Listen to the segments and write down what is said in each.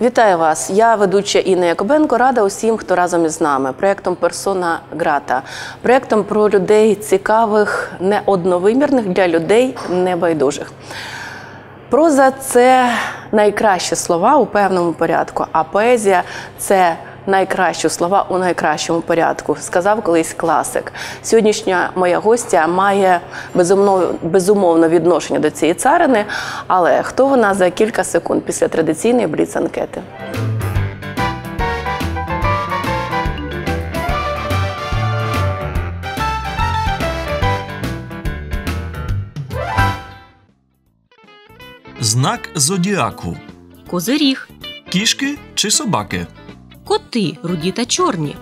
Вітаю вас! Я ведуча Інна Якобенко. Рада усім, хто разом із нами. Проєктом Персона Грата, проєктом про людей цікавих, неодновимірних для людей небайдужих. Проза це найкращі слова у певному порядку, а поезія це найкращі слова у найкращому порядку, сказав колись класик. Сьогоднішня моя гостя має безумовно, безумовно відношення до цієї царини, але хто вона за кілька секунд після традиційної бліц-анкети? Знак зодіаку. Козиріг, Кішки чи собаки? Коти руді та чорні,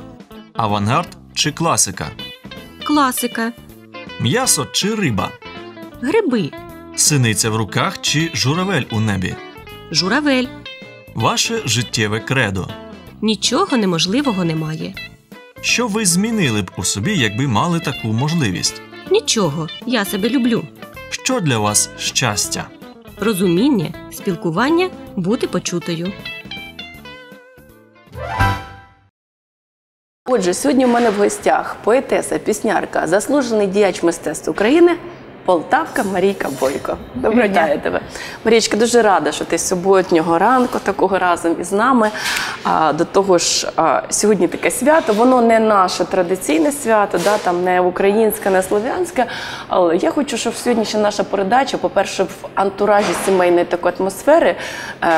Авангард чи класика? класика, М'ясо чи риба? гриби, Синиця в руках чи журавель у небі? журавель. Ваше життєве кредо. Нічого неможливого немає. Що ви змінили б у собі, якби мали таку можливість? Нічого, я себе люблю. Що для вас щастя? Розуміння, спілкування, бути почутою. Отже, сьогодні в мене в гостях поетеса, піснярка, заслужений діяч мистецтв України. Полтавка Марійка Бойко. Доброго Вітаю тебе. Марічка, дуже рада, що ти суботнього ранку такого разом із нами. А, до того ж, а, сьогодні таке свято. Воно не наше традиційне свято, да, там не українське, не слов'янське. Але я хочу, щоб сьогоднішня наша передача, по-перше, в антуражі сімейної такої атмосфери, е,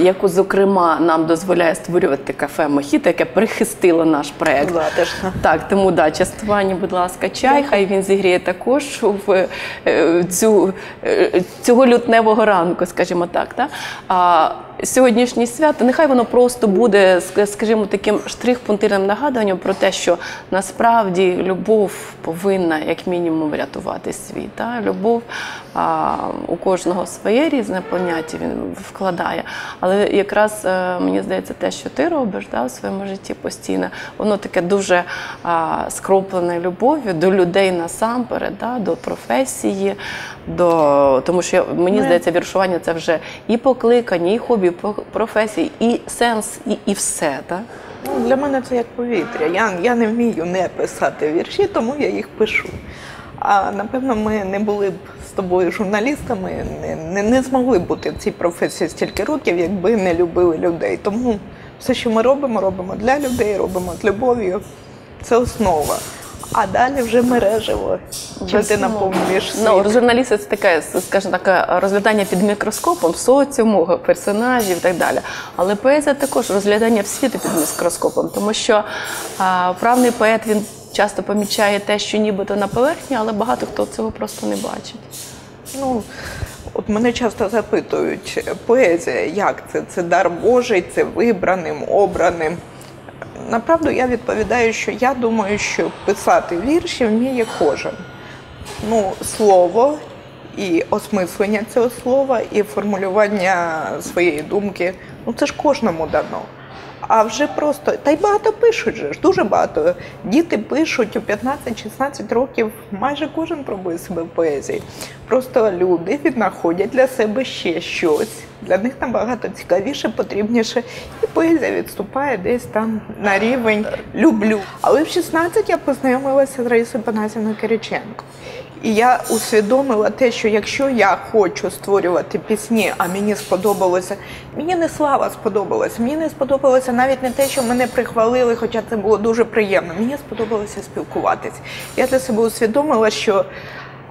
яку, зокрема, нам дозволяє створювати кафе Мохіто, яке прихистило наш проект. Затишно. Так, тому да, частування, будь ласка, чай. Хай він зігріє також в цю, е, цього лютневого ранку, скажімо так. Та? А сьогоднішнє свято, нехай воно просто буде, скажімо, таким штрих-пунктирним нагадуванням про те, що насправді любов повинна, як мінімум, врятувати світ. Та? Любов у кожного своє різне поняття він вкладає. Але якраз е, мені здається, те, що ти робиш да, у своєму житті постійно, воно таке дуже скроплене любов'ю до людей насамперед, да, до професії, до тому що мені Ну, здається, віршування це вже і покликання, і хобі, і професії, і сенс, і, і все. Так? Ну, для мене це як повітря. Я, я не вмію не писати вірші, тому я їх пишу. А напевно, ми не були б з тобою журналістами, не, не, не змогли б бути в цій професії стільки років, якби не любили людей. Тому все, що ми робимо, робимо для людей, робимо з любов'ю. Це основа. А далі вже мережево. Чим ти наповнюєш світ. Ну, журналісти це таке, скажімо так, розглядання під мікроскопом соціуму, персонажів і так далі. Але поезія також розглядання світу під мікроскопом, тому що а, правний поет він часто помічає те, що нібито на поверхні, але багато хто цього просто не бачить. Ну, от мене часто запитують, поезія, як це? Це дар Божий, це вибраним, обраним. Направду я відповідаю, що я думаю, що писати вірші вміє кожен. Ну, слово і осмислення цього слова, і формулювання своєї думки, ну це ж кожному дано. А вже просто, та й багато пишуть же ж, дуже багато. Діти пишуть у 15-16 років, майже кожен пробує себе в поезії. Просто люди віднаходять для себе ще щось. Для них набагато цікавіше, потрібніше. І поезія відступає десь там на рівень люблю. Але в 16 я познайомилася з Раїсою Панасівною Кириченко. І я усвідомила те, що якщо я хочу створювати пісні, а мені сподобалося, мені не слава сподобалася, мені не сподобалося навіть не те, що мене прихвалили, хоча це було дуже приємно. Мені сподобалося спілкуватись. Я для себе усвідомила, що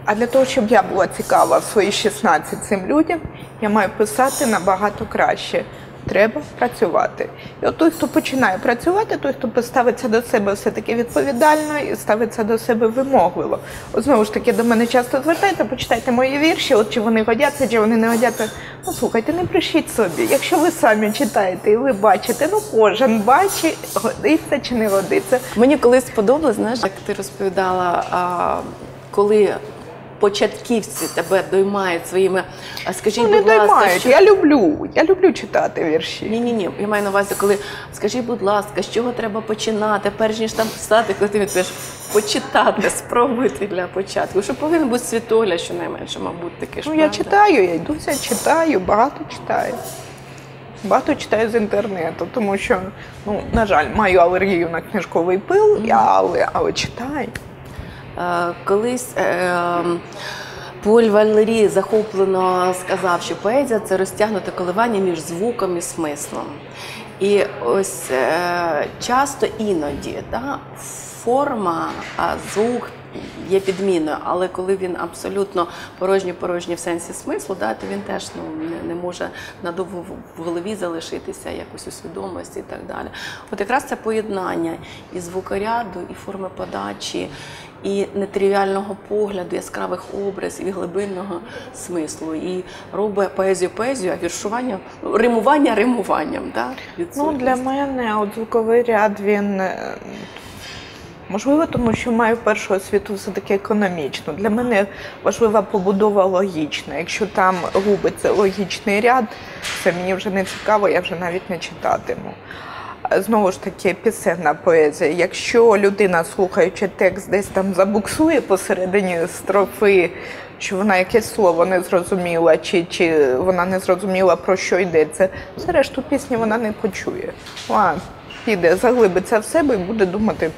а для того, щоб я була цікава в свої 16 цим людям, я маю писати набагато краще. Треба працювати. І от той, хто починає працювати, той, хто поставиться до себе все-таки відповідально і ставиться до себе вимогливо. Знову ж таки, до мене часто звертаєте, почитайте мої вірші, от чи вони годяться, чи вони не годяться. Ну слухайте, не пишіть собі. Якщо ви самі читаєте і ви бачите, ну кожен бачить, годиться чи не годиться. Мені колись сподобалось, знаєш, як ти розповідала, а, коли початківці тебе доймають своїми. а Скажіть, Ну, не будь ласка, доймають. що... Я люблю, я люблю читати вірші. Ні, ні, ні. Я маю на увазі, коли скажіть, будь ласка, з чого треба починати, перш ніж там писати, коли ти відповіш, почитати, спробуйте для початку. Що повинен бути світоля, щонайменше, мабуть, таке ж. Ну, я правда? читаю, я йдуся, читаю, багато читаю. Багато читаю з інтернету, тому що, ну, на жаль, маю алергію на книжковий пил, я, але, але читаю. Е, Колись е, Поль Валері захоплено сказав, що поезія це розтягнуте коливання між звуком і смислом. І ось е, часто іноді да, форма, звук є підміною, але коли він абсолютно порожній порожній в сенсі смислу, да, то він теж ну, не, не може надовго в голові залишитися якось у свідомості і так далі. От якраз це поєднання і звукоряду, і форми подачі, і нетривіального погляду, яскравих образів, і глибинного смислу. І робить поезію поезію, а віршування, римування римуванням. Да? Ну, для мене от звуковий ряд він. е, Можливо, тому що маю першу освіту все-таки економічну. Для мене важлива побудова логічна. Якщо там губиться логічний ряд, це мені вже не цікаво, я вже навіть не читатиму. Знову ж таки, пісенна поезія. Якщо людина, слухаючи текст, десь там забуксує посередині строфи, що вона якесь слово не зрозуміла, чи, чи вона не зрозуміла, про що йдеться, все решту пісні вона не почує. Вона піде, заглибиться в себе і буде думати,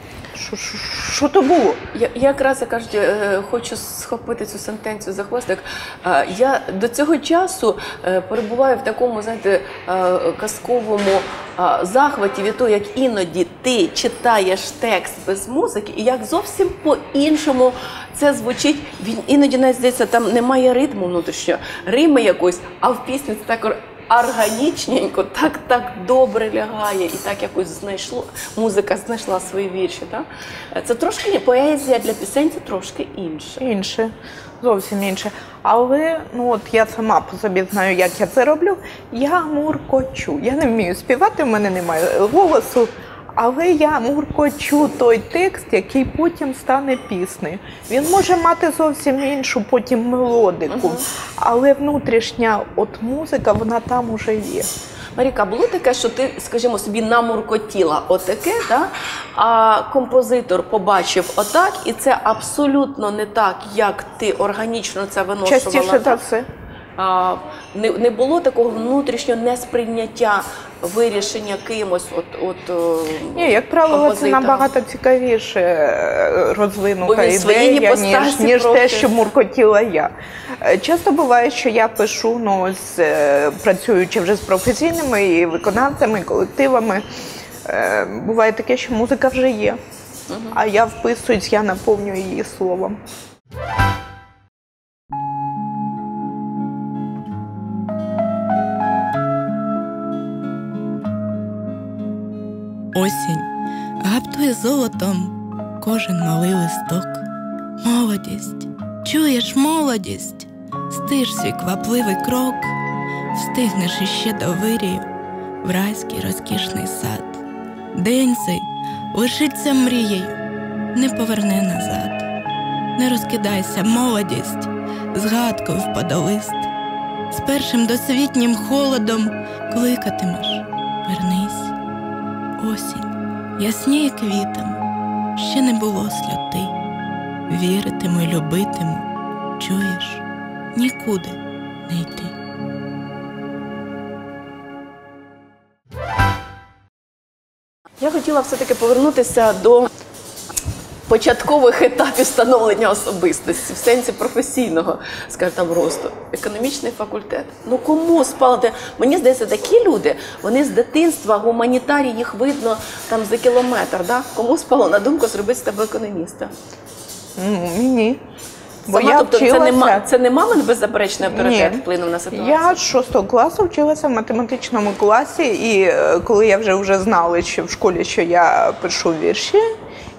що, то було. Я, якраз я кажуть, е, хочу схопити цю сентенцію за хвостик. Я до цього часу е, перебуваю в такому, знаєте, е, казковому захваті від того, як іноді ти читаєш текст без музики, і як зовсім по-іншому це звучить. Він іноді навіть здається, там немає ритму внутрішнього, рими якось, а в пісні це так органічненько, так так добре лягає, і так якось знайшло. Музика знайшла свої вірші. Так? Це трошки ні, поезія для пісень це трошки інше. Інше, зовсім інше. Але ну от я сама по собі знаю, як я це роблю. Я муркочу. Я не вмію співати, в мене немає голосу. Але я муркочу той текст, який потім стане піснею. Він може мати зовсім іншу потім мелодику, але внутрішня от музика, вона там уже є. Маріка, було таке, що ти, скажімо, собі намуркотіла отаке, да? а композитор побачив отак, і це абсолютно не так, як ти органічно це виношувала. Частіше за все. Не, не було такого внутрішнього несприйняття вирішення кимось. От, от, Ні, як правило, це набагато цікавіше е, розвинута ідея, ніж, ніж те, що муркотіла я. Е, Часто буває, що я пишу, ну, з, е, працюючи вже з професійними і виконавцями, і колективами. е, Буває таке, що музика вже є, а я вписуюсь, я наповнюю її словом. Золотом кожен малий листок. Молодість, чуєш молодість, стиш свій квапливий крок, встигнеш іще до вирію в райський розкішний сад. День цей лишиться мрією, не поверне назад. Не розкидайся, молодість, згадкою в подолист, з першим досвітнім холодом кликатимеш, вернись. Осінь ясніє квітам, ще не було сльоти. Віритиму й любитиму, чуєш, нікуди не йти. Я хотіла все-таки повернутися до початкових етапів становлення особистості в сенсі професійного, скажімо, там, росту. Економічний факультет. Ну кому спалити? Мені здається, такі люди, вони з дитинства, гуманітарії, їх видно там за кілометр. Да? Кому спало на думку зробити з тебе економіста? Ну, Мені. Бо Сама, я тобто, це вчилася... не, ма- це не мамин беззаперечний авторитет Ні. вплинув на ситуацію? Я з 6 класу вчилася в математичному класі, і е, коли я вже вже знала, що в школі що я пишу вірші,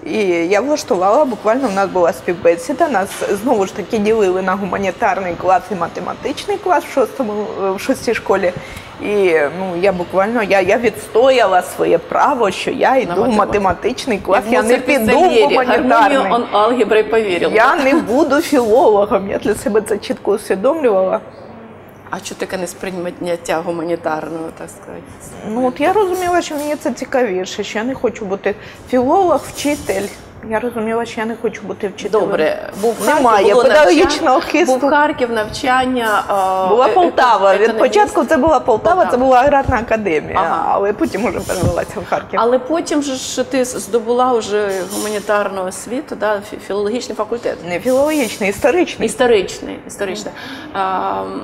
і я влаштувала, буквально в нас була співбесіда, нас знову ж таки ділили на гуманітарний клас і математичний клас в шостому в шостій школі. І ну я буквально я, я відстояла своє право, що я йду в математичний клас. Як Я не піду в гуманітарний. он алгебри повірив. Я не буду філологом. Я для себе це чітко усвідомлювала. А що таке несприйняття гуманітарного, так сказати? Ну от я розуміла, що мені це цікавіше, що я не хочу бути філолог, вчитель. Я розуміла, що я не хочу бути вчителем. Добре, був Харків, Немає було педагогічного навчання, хисту. Був Харків, навчання. а, Була е- Полтава. Від початку це була Полтава, Полтава. це була аграрна академія, Ага. але потім уже перевелася в Харків. Але потім же ж ти здобула вже гуманітарну освіту, да, фі- філологічний факультет. Не філологічний, історичний. Історичний. історичний. А, м,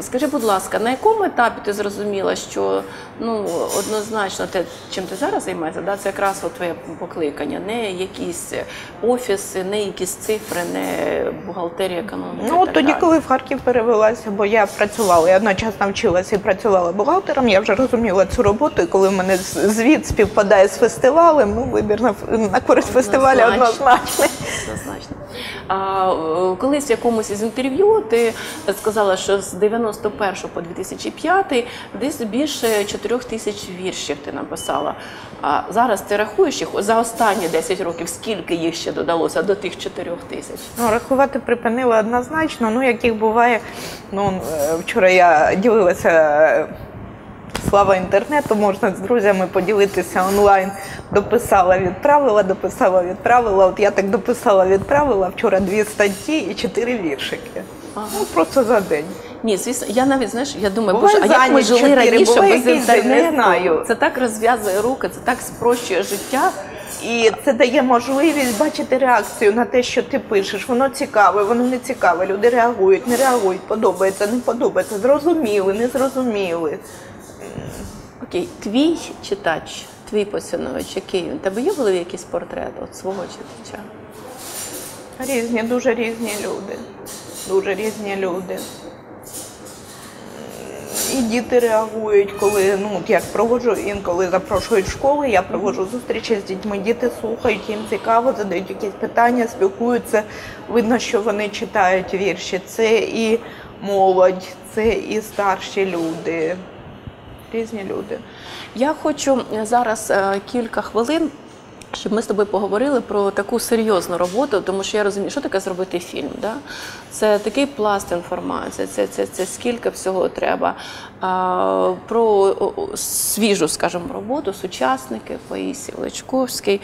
скажи, будь ласка, на якому етапі ти зрозуміла, що ну, однозначно те, чим ти зараз займаєшся, да, це якраз от твоє покликання, не якісь офіси, не якісь цифри, не бухгалтерія, економіка. Ну, так тоді, далі. коли в Харків перевелася, бо я працювала, я одночасно вчилася і працювала бухгалтером, я вже розуміла цю роботу, і коли в мене звіт співпадає з фестивалем, ну, вибір на, на користь фестивалю Однозначно. однозначний. Однозначно. А, е, колись в якомусь із інтерв'ю ти сказала, що з 91 по 2005 десь більше 4 тисяч віршів ти написала. А зараз ти рахуєш їх за останні 10 років, скільки їх ще додалося до тих 4 тисяч? Ну, рахувати припинила однозначно, ну, яких буває, ну, е, вчора я ділилася. Слава інтернету, можна з друзями поділитися онлайн. Дописала, відправила, дописала, відправила. От я так дописала, відправила вчора дві статті і чотири віршики. Ну просто за день. Ні, звісно, я навіть знаєш, я думаю, боже, а як ми жили чотири, раніше буває без день, не знаю. Це так розв'язує руки, це так спрощує життя. І це дає можливість бачити реакцію на те, що ти пишеш. Воно цікаве, воно не цікаве. Люди реагують, не реагують, подобається, не подобається, зрозуміли, не зрозуміли. Окей, твій читач, твій поціновувач, який він? Тебе є в голові якийсь портрет от свого читача? Різні, дуже різні люди. Дуже різні люди. І діти реагують, коли ну як проводжу інколи запрошують в школи, я проводжу зустрічі з дітьми. Діти слухають, їм цікаво, задають якісь питання, спілкуються. Видно, що вони читають вірші. Це і молодь, це і старші люди. Різні люди. Я хочу зараз е, кілька хвилин. Щоб ми з тобою поговорили про таку серйозну роботу, тому що я розумію, що таке зробити фільм. Да? Це такий пласт інформації, це, це, це скільки всього треба. А, про свіжу, скажімо, роботу, сучасники, Паїсі Личковський, е,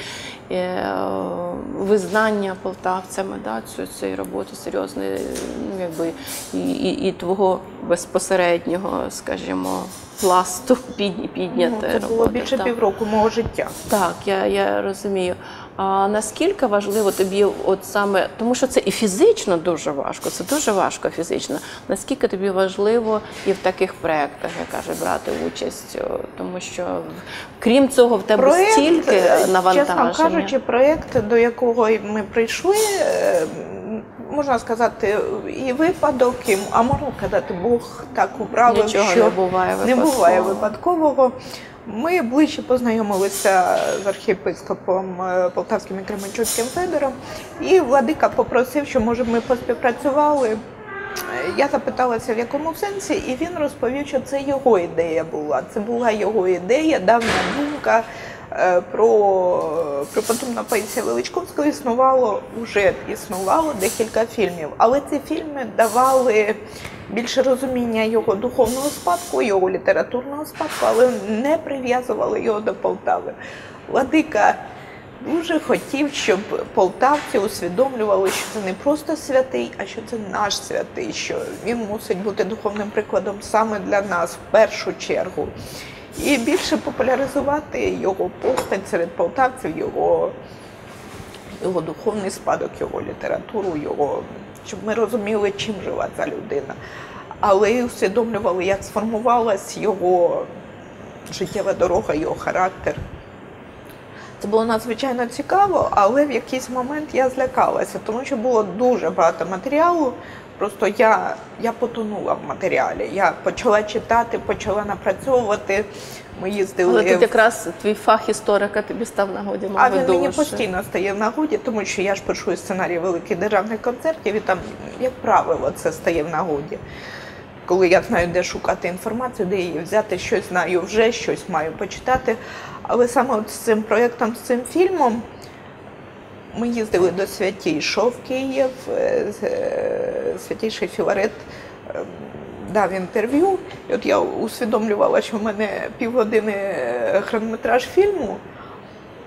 визнання полтавцями да, цю, цієї роботи серйозної, ну, якби, і, і, і твого безпосереднього, скажімо, пласту підняти Ну, це було роботи, більше так. півроку мого життя. Так, я, я розумію. А наскільки важливо тобі, от саме тому, що це і фізично дуже важко, це дуже важко фізично. Наскільки тобі важливо і в таких проєктах, я кажу, брати участь, тому що крім цього, в тебе стільки е, навантаження. Чесно кажучи, проєкт, до якого ми прийшли, е, можна сказати, і випадок, і, а можна сказати, Бог так управив, Нічого що не буває не буває випадкового. Ми ближче познайомилися з архієпископом е, Полтавським і Кременчуцьким Федором, і владика попросив, що може ми поспівпрацювали. Я запиталася, в якому сенсі, і він розповів, що це його ідея була. Це була його ідея, давня думка про преподобна Паїсія Величковського існувало вже існувало декілька фільмів, але ці фільми давали більше розуміння його духовного спадку, його літературного спадку, але не прив'язували його до Полтави. Владика дуже хотів, щоб полтавці усвідомлювали, що це не просто святий, а що це наш святий, що він мусить бути духовним прикладом саме для нас в першу чергу. І більше популяризувати його постать серед полтавців, його, його духовний спадок, його літературу, його, щоб ми розуміли, чим жила ця людина. Але й усвідомлювали, як сформувалась його життєва дорога, його характер. Це було надзвичайно цікаво, але в якийсь момент я злякалася, тому що було дуже багато матеріалу. Просто я, я потонула в матеріалі. Я почала читати, почала напрацьовувати. Ми їздили. Але тут якраз твій фах історика тобі став нагоді, а він мені постійно стає в нагоді, тому що я ж пишу сценарій великих державних концертів, і там, як правило, це стає в нагоді. Коли я знаю, де шукати інформацію, де її взяти, щось знаю вже, щось маю почитати. Але саме от з цим проєктом, з цим фільмом, ми їздили до Святійшого в Київ, е, е, Святійший Філарет е, дав інтерв'ю. І от я усвідомлювала, що в мене півгодини е, хронометраж фільму.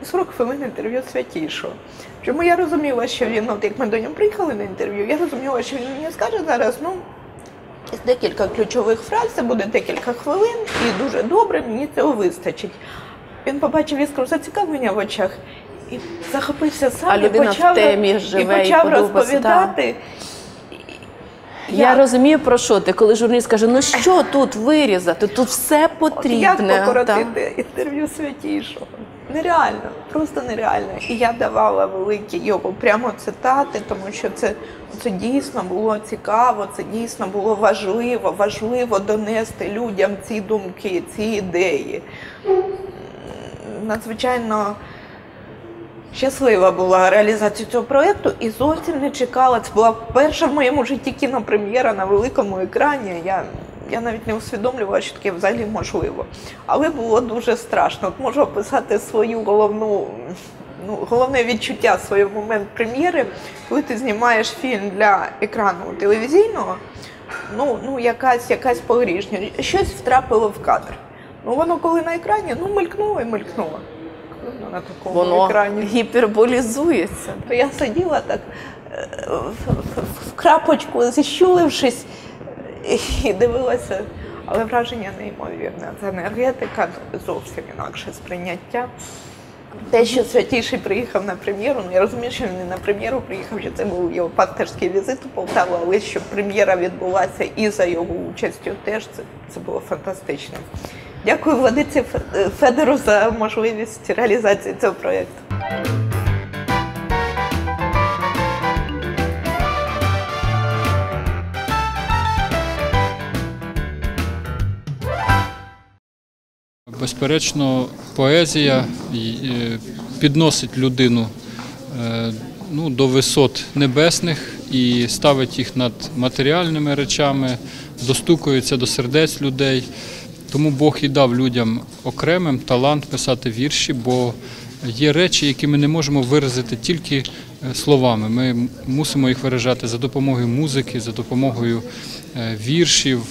40 хвилин інтерв'ю святішого. Чому я розуміла, що він, от як ми до нього приїхали на інтерв'ю, я розуміла, що він мені скаже зараз, ну, декілька ключових фраз, це буде декілька хвилин, і дуже добре, мені цього вистачить. Він побачив іскру зацікавлення в очах і захопився сам А і людина в почав, темі живе і і почав подобається, розповідати. Я Як? розумію про що ти, коли журналіст каже, ну що тут вирізати? Тут все От. Як покоротити інтерв'ю святішого? Нереально, просто нереально. І я давала великі його прямо цитати, тому що це, це дійсно було цікаво, це дійсно було важливо, важливо донести людям ці думки, ці ідеї. Надзвичайно щаслива була реалізація цього проєкту і зовсім не чекала. Це була перша в моєму житті кінопрем'єра на великому екрані. Я, я навіть не усвідомлювала, що таке взагалі можливо. Але було дуже страшно. От можу описати свою головну. Ну, головне відчуття своєї момент прем'єри, коли ти знімаєш фільм для екрану телевізійного, ну, ну якась, якась погрішня, щось втрапило в кадр. Ну воно коли на екрані, ну мелькнуло і мелькнуло. На такому Воно екрані. гіперболізується. То я сиділа так е, в, в- в крапочку, зіщулившись і дивилася. Але враження неймовірне. Це енергетика зовсім інакше сприйняття. Те, що святіший приїхав на прем'єру, ну я розумію, що він не на прем'єру приїхав, що це був його пастерський візит у Полтаву, але щоб прем'єра відбулася і за його участю теж це, це було фантастично. Дякую Владиці Фе- Федору за можливість реалізації цього проєкту. Безперечно, поезія підносить людину е, ну, до висот небесних і ставить їх над матеріальними речами, достукується до сердець людей. Тому Бог і дав людям окремим талант писати вірші, бо є речі, які ми не можемо виразити тільки е, словами. Ми мусимо їх виражати за допомогою музики, за допомогою е, віршів,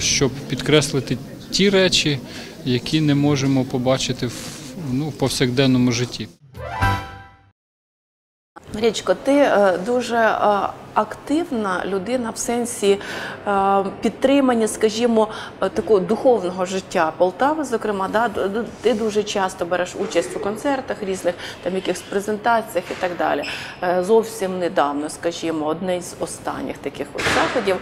щоб підкреслити ті речі, які не можемо побачити в, ну, в повсякденному житті. Марічко, ти е, дуже е, активна людина в сенсі е, підтримання, скажімо, такого духовного життя Полтави, зокрема, да? Ти дуже часто береш участь у концертах різних, там якихось презентаціях і так далі. Зовсім недавно, скажімо, одне з останніх таких от заходів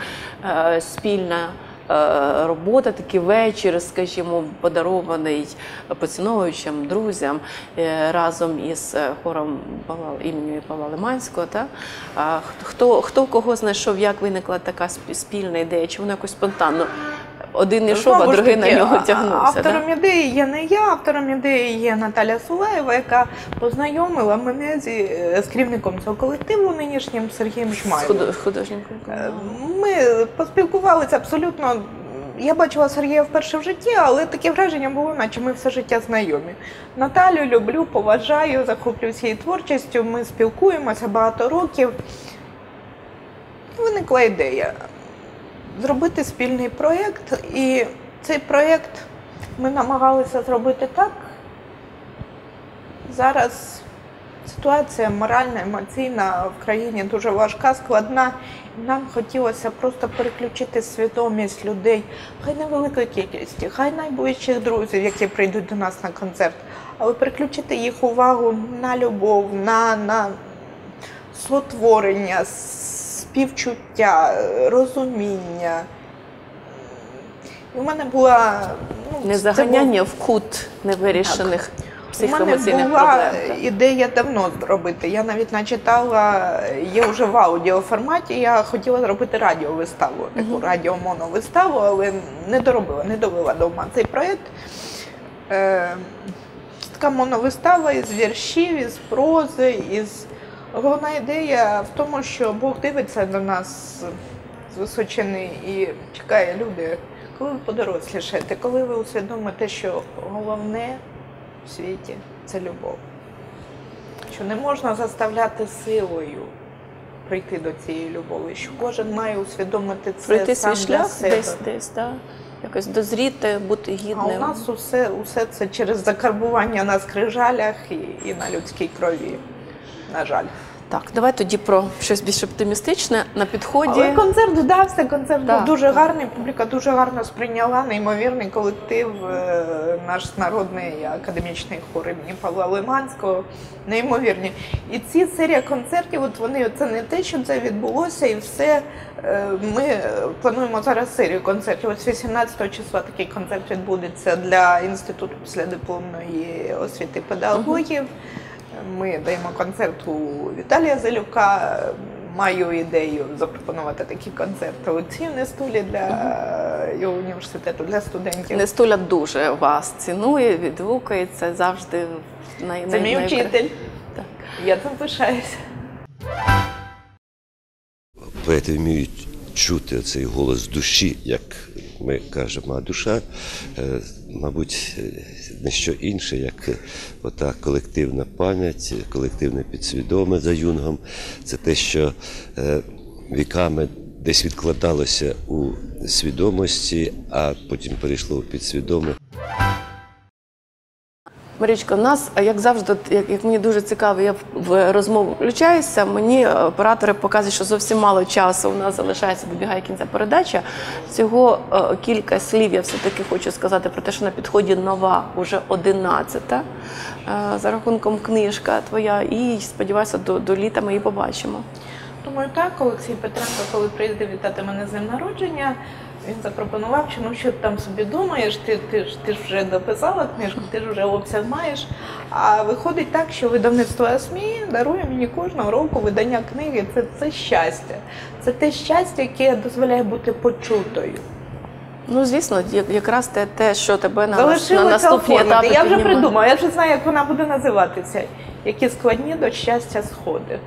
спільна. Е, Робота, такий вечір, скажімо, подарований поціновувачам, друзям е, разом із е, хором імені Павла Лиманського. Та? Хто, хто кого знайшов, як виникла така спі- спільна ідея? Чи вона якось спонтанно? Один йшов, а другий на нього тягнувся. Автором Да? ідеї є не я, автором ідеї є Наталя Сулаєва, яка познайомила мене зі, з керівником цього колективу нинішнім Сергієм З Жмайлом. худо- художником. Е, Ми поспілкувалися абсолютно. Я бачила Сергія вперше в житті, але таке враження було, наче ми все життя знайомі. Наталю люблю, поважаю, захоплююся її творчістю. Ми спілкуємося багато років. Виникла ідея зробити спільний проєкт, і цей проєкт ми намагалися зробити так. Зараз ситуація моральна, емоційна в країні дуже важка, складна. Нам хотілося просто переключити свідомість людей, хай невеликої кількості, хай найближчих друзів, які прийдуть до нас на концерт, але переключити їх увагу на любов, на, на сотворення, співчуття, розуміння. І у мене була ну, Не заганяння в кут невирішених у мене була проблем. ідея давно зробити. Я навіть начитала, є вже в аудіоформаті. Я хотіла зробити радіовиставу, таку радіомоновиставу, але не доробила, не довела до ума цей проєкт. Е, така моновистава із віршів, із прози, із головна ідея в тому, що Бог дивиться на нас з височини і чекає люди, коли ви подорослішаєте, коли ви усвідомите, що головне в світі це любов. Що не можна заставляти силою прийти до цієї любові, що кожен має усвідомити це Пройти сам свій для шлях себе. десь десь, да? якось дозріти, бути гідним. А у нас усе, усе це через закарбування на скрижалях і, і на людській крові. На жаль. Так, давай тоді про щось більш оптимістичне на підході. Але концерт вдався, концерт Да. був дуже гарний, публіка дуже гарно сприйняла, неймовірний колектив, е, наш народний академічний хор імені Павла Лиманського. Неймовірні. І ці серія концертів, от вони це не те, що це відбулося, і все. Е, Ми плануємо зараз серію концертів. Ось 18 числа такий концерт відбудеться для інституту післядипломної освіти педагогів. Ми даємо концерт у Віталія Зелюка. Маю ідею запропонувати такі концерти у цій стулі для його університету для студентів. Нестуля дуже вас цінує, відгукується завжди най, Це мій най- вчитель. Так. Я цим пишаюся. Поети вміють чути цей голос душі, як ми кажемо. А душа, е, мабуть, не що інше, як ота колективна пам'ять, колективне підсвідоме за юнгом. Це те, що е, віками десь відкладалося у свідомості, а потім перейшло у підсвідоме. Марічко, у нас, як завжди, як, як мені дуже цікаво, я в, розмову включаюся. Мені оператори показують, що зовсім мало часу у нас залишається, добігає кінця передача. Всього е, кілька слів я все-таки хочу сказати про те, що на підході нова, уже одинадцята е, за рахунком книжка твоя. І сподіваюся, до, до літа ми її побачимо. Думаю, так, Олексій Петренко, коли приїздив вітати мене з днем народження, він запропонував, що ну що ти там собі думаєш, ти, ти, ж, ти ж вже дописала книжку, ти ж вже обсяг маєш. А виходить так, що видавництво АСМІ дарує мені кожного року видання книги. Це, це щастя. Це те щастя, яке дозволяє бути почутою. Ну, звісно, якраз те, те що тебе на, на наступні етапи Я вже піднімає. придумала, я вже знаю, як вона буде називатися. Які складні до щастя сходи.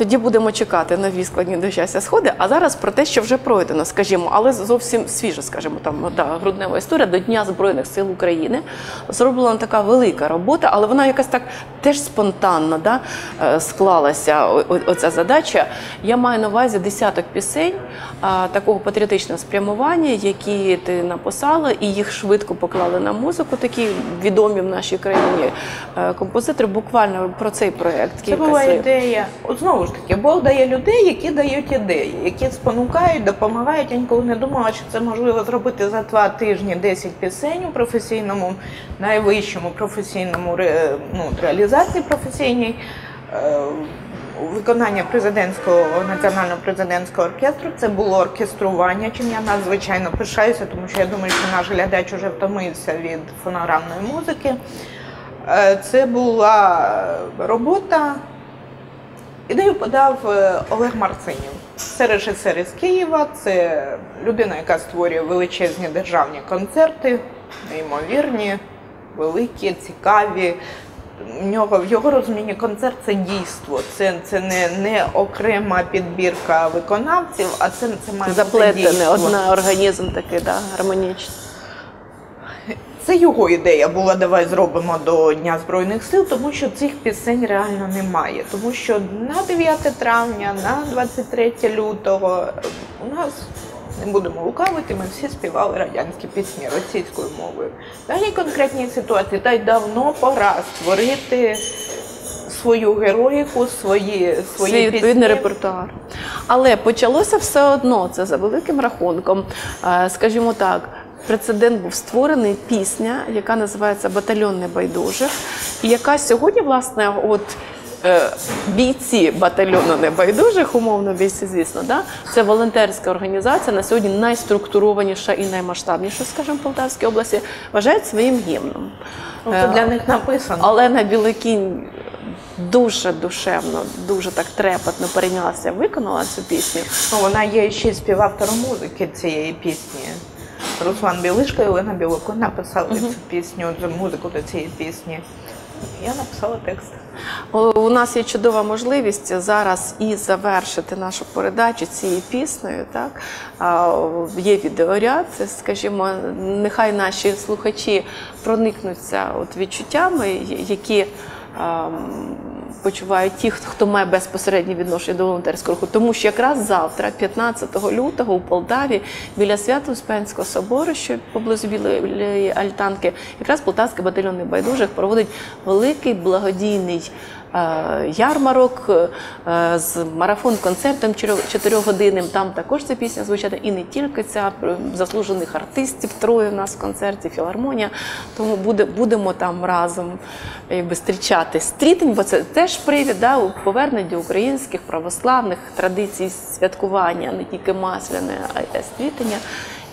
Тоді будемо чекати нові складні до щастя сходи. А зараз про те, що вже пройдено, скажімо, але зовсім свіжо, скажімо, там да, груднева історія до Дня Збройних сил України. Зроблена така велика робота, але вона якась так теж спонтанно да, е, склалася. Оця задача. Я маю на увазі десяток пісень а, такого патріотичного спрямування, які ти написала, і їх швидко поклали на музику. Такі відомі в нашій країні е, композитори. Буквально про цей проект. Це була ідея. От знову ж таки, Бог дає людей, які дають ідеї, які спонукають, допомагають. Я ніколи не думала, що це можливо зробити за два тижні 10 пісень у професійному, найвищому професійному ну, реалізації професійній. Е, Виконання президентського національного президентського оркестру це було оркестрування, чим я надзвичайно пишаюся, тому що я думаю, що наш глядач вже втомився від фонограмної музики. Е, Це була робота. Ідею подав е, Олег Марцинів. Це режисер із Києва, це людина, яка створює величезні державні концерти, неймовірні, великі, цікаві. В нього в його розумінні концерт це дійство. Це, це не, не окрема підбірка виконавців, а це, це має Заплетене, одна організм такий, да, гармонічний. Це його ідея була давай зробимо до Дня Збройних сил, тому що цих пісень реально немає. Тому що на 9 травня, на 23 лютого у нас не будемо лукавити, ми всі співали радянські пісні російською мовою. В даній конкретній ситуації та й давно пора створити свою героїку, свої, свої Свій відповідний пісні. репертуар. Але почалося все одно, це за великим рахунком. Е, Скажімо так, прецедент був створений пісня, яка називається Батальйон небайдужих, і яка сьогодні, власне, от. е, Бійці батальйону небайдужих, умовно бійці, звісно, да? це волонтерська організація на сьогодні найструктурованіша і наймасштабніша, скажімо, в Полтавській області, вважають своїм гімном. Ну, це для них написано. Олена Білокінь дуже душевно, дуже так трепетно перейнялася, виконала цю пісню. Ну, вона є ще співавтором музики цієї пісні. Руслан Білишко і Олена Білоко написали цю пісню, цю музику до цієї пісні. Я написала текст. У нас є чудова можливість зараз і завершити нашу передачу цією піснею. Так є відеоряд. Скажімо, нехай наші слухачі проникнуться от відчуттями, які ем, почувають ті, хто має безпосереднє відношення до волонтерського руху. Тому що якраз завтра, 15 лютого, у Полтаві, біля Свято-Успенського собору, що поблизу білої альтанки, якраз Полтавський батальйон небайдужих проводить великий благодійний. Е, Ярмарок е, з марафон-концертом чотирьохгодинним. Там також ця пісня звучати. І не тільки ця е, заслужених артистів троє в нас в концерті, філармонія. Тому буде, будемо там разом зустрічати стрітень, бо це теж привід да, повернення українських православних традицій святкування, не тільки масляне, а й стрітення.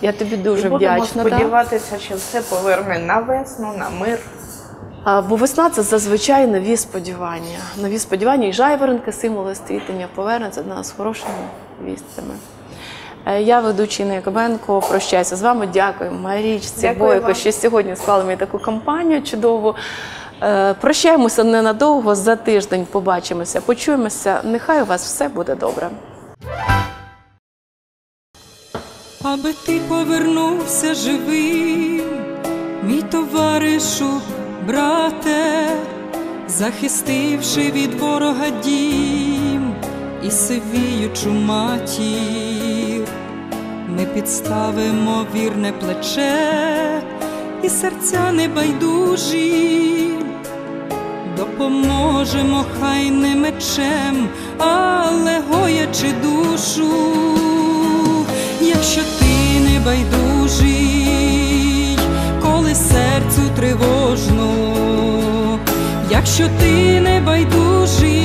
Я тобі дуже І будемо вдячна. да. сподіватися, що все поверне на весну, на мир. Бо весна це зазвичай нові сподівання. Нові сподівання і жайворонки, символи стрітення повернуться до нас з хорошими вістями. Е, Я ведучий Інна Якобенко, прощаюся з вами. Дякую Марічці Дякую Бойко, вам. що сьогодні склали мені таку кампанію чудову. Е, Прощаємося ненадовго, за тиждень побачимося, почуємося. Нехай у вас все буде добре. аби ти повернувся живим, мій товаришу, брате, захистивши від ворога дім і сивіючу матір, ми підставимо вірне плече і серця небайдужі. Допоможемо хай не мечем, але гоячи душу, якщо ти не якщо ти не байдужий,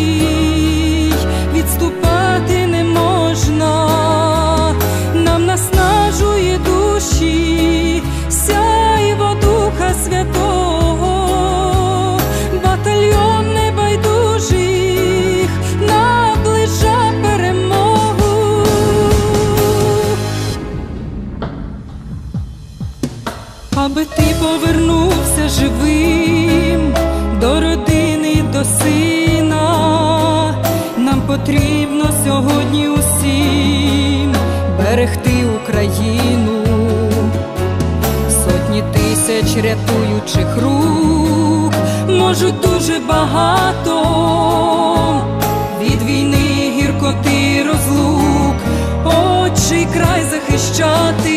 сина, нам потрібно сьогодні усім берегти Україну. Сотні тисяч рятуючих рук можуть дуже багато. Від війни гіркоти розлук, очі край захищати,